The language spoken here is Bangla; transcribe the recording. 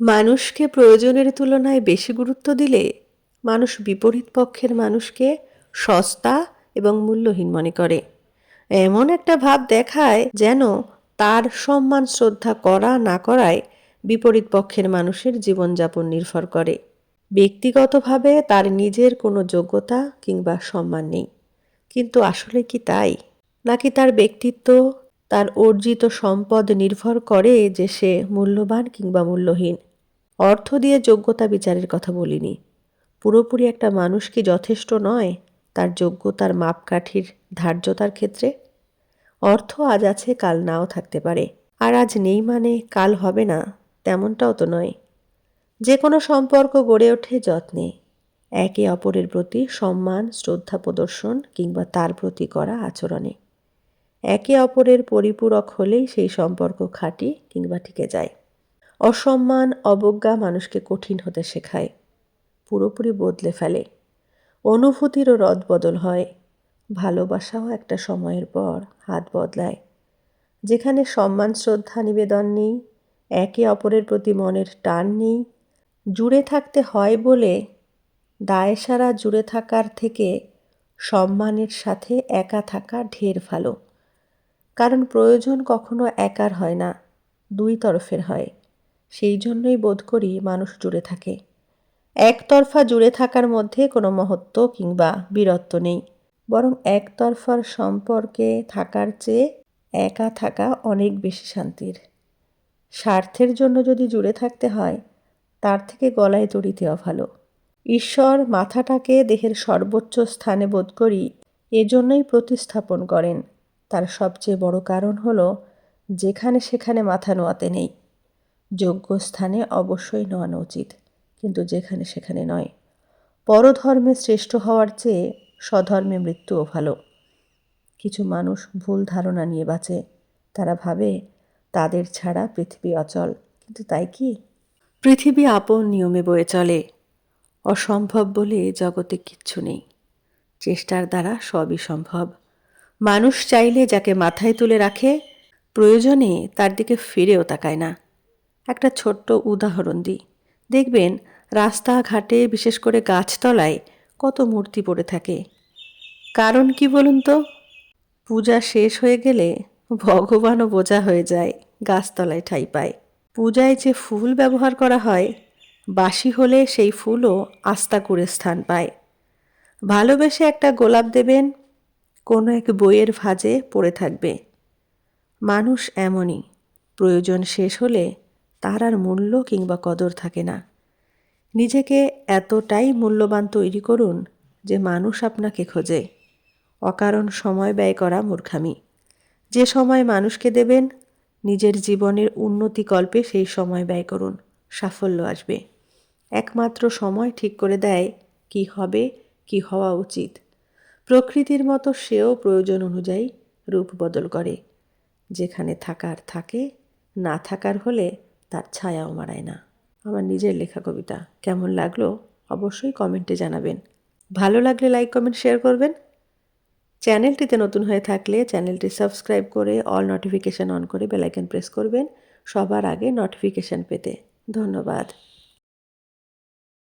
মানুষকে প্রয়োজনের তুলনায় বেশি গুরুত্ব দিলে মানুষ বিপরীত পক্ষের মানুষকে সস্তা এবং মূল্যহীন মনে করে। এমন একটা ভাব দেখায় যেন তার সম্মান শ্রদ্ধা করা না করায় বিপরীত পক্ষের মানুষের জীবনযাপন নির্ভর করে। ব্যক্তিগতভাবে তার নিজের কোনো যোগ্যতা কিংবা সম্মান নেই। কিন্তু আসলে কি তাই? নাকি তার ব্যক্তিত্ব, তার অর্জিত সম্পদ নির্ভর করে যে সে মূল্যবান কিংবা মূল্যহীন? অর্থ দিয়ে যোগ্যতা বিচারের কথা বলিনি। পুরোপুরি একটা মানুষ কি যথেষ্ট নয় তার যোগ্যতার মাপকাঠির ধার্যতার ক্ষেত্রে? অর্থ আজ আছে, কাল নাও থাকতে পারে। আর আজ নেই মানে কাল হবে না, তেমনটাও তো নয়। যে কোনো সম্পর্ক গড়ে ওঠে যত্নে। একে অপরের প্রতি সম্মান, শ্রদ্ধা প্রদর্শন কিংবা তার প্রতি করা আচরণে। একে অপরের পরিপূরক হলেই সেই সম্পর্ক খাঁটি কিংবা টিকে যায়। অসম্মান, অবজ্ঞা মানুষকে কঠিন হতে শেখায়, পুরোপুরি বদলে ফেলে। অনুভূতিরও রদবদল হয়, ভালোবাসাও একটা সময়ের পর হাত বদলায়। যেখানে সম্মান, শ্রদ্ধা নিবেদন নেই, একে অপরের প্রতি মনের টান নেই, জুড়ে থাকতে হয় বলে দায় সারা জুড়ে থাকার থেকে সম্মানের সাথে একা থাকা ঢের ভালো। কারণ প্রয়োজন কখনো একার হয় না, দুই তরফের হয়। সেই জন্যই বোধ করি মানুষ জুড়ে থাকে। একতরফা জুড়ে থাকার মধ্যে কোনো মহত্ব কিংবা বীরত্ব নেই। বরং একতরফার সম্পর্কে থাকার চেয়ে একা থাকা অনেক বেশি শান্তির। স্বার্থের জন্য যদি জুড়ে থাকতে হয়, তার থেকে গলায় দড়ি দেওয়া ভালো। ঈশ্বর মাথাটাকে দেহের সর্বোচ্চ স্থানে বোধ করি এজন্যই প্রতিস্থাপন করেন। তার সবচেয়ে বড় কারণ হলো, যেখানে সেখানে মাথা নোয়াতে নেই। যোগ্য স্থানে অবশ্যই নোয়ানো উচিত, কিন্তু যেখানে সেখানে নয়। পরধর্মে শ্রেষ্ঠ হওয়ার চেয়ে স্বধর্মে মৃত্যুও ভালো। কিছু মানুষ ভুল ধারণা নিয়ে বাঁচে। তারা ভাবে, তাদের ছাড়া পৃথিবী অচল, কিন্তু তাই কি? পৃথিবী আপন নিয়মে বয়ে চলে। অসম্ভব বলে জগতে কিচ্ছু নেই। চেষ্টার দ্বারা সবই সম্ভব। মানুষ চাইলে যাকে মাথায় তুলে রাখে, প্রয়োজনে তার দিকে ফিরেও তাকায় না। একটা ছোট্ট উদাহরণ দিই। দেখবেন, রাস্তাঘাটে বিশেষ করে গাছতলায় কত মূর্তি পড়ে থাকে। কারণ কি বলুন তো? পূজা শেষ হয়ে গেলে ভগবানও বোঝা হয়ে যায় গাছতলায় ঠাই পায়। পূজায় যে ফুল ব্যবহার করা হয় বাসি হলে সেই ফুলও আস্তা করে স্থান পায়। ভালোবেসে একটা গোলাপ দেবেন, কোনো এক বইয়ের ভাজে পড়ে থাকবে। মানুষ এমনই, প্রয়োজন শেষ হলে তার আর মূল্য কিংবা কদর থাকে না। নিজেকে এতটাই মূল্যবান তৈরি করুন যে মানুষ আপনাকে খোঁজে। অকারণ সময় ব্যয় করা মূর্খামি। যে সময় মানুষকে দেবেন, নিজের জীবনের উন্নতি কল্পে সেই সময় ব্যয় করুন। সাফল্য আসবে। একমাত্র সময় ঠিক করে দেয় কি হবে, কি হওয়া উচিত। প্রকৃতির মতো সেও প্রয়োজন অনুযায়ী রূপ বদল করে। যেখানে থাকার থাকে, না থাকার হলে তার ছায়াও মারায় না। আমার নিজের লেখা কবিতা কেমন লাগল অবশ্যই কমেন্টে জানাবেন। ভালো লাগলে লাইক, কমেন্ট, শেয়ার করবেন। চ্যানেলটিতে নতুন হয়ে থাকলে চ্যানেলটি সাবস্ক্রাইব করে অল নোটিফিকেশান অন করে বেলাইকন প্রেস করবেন সবার আগে নোটিফিকেশান পেতে। ধন্যবাদ।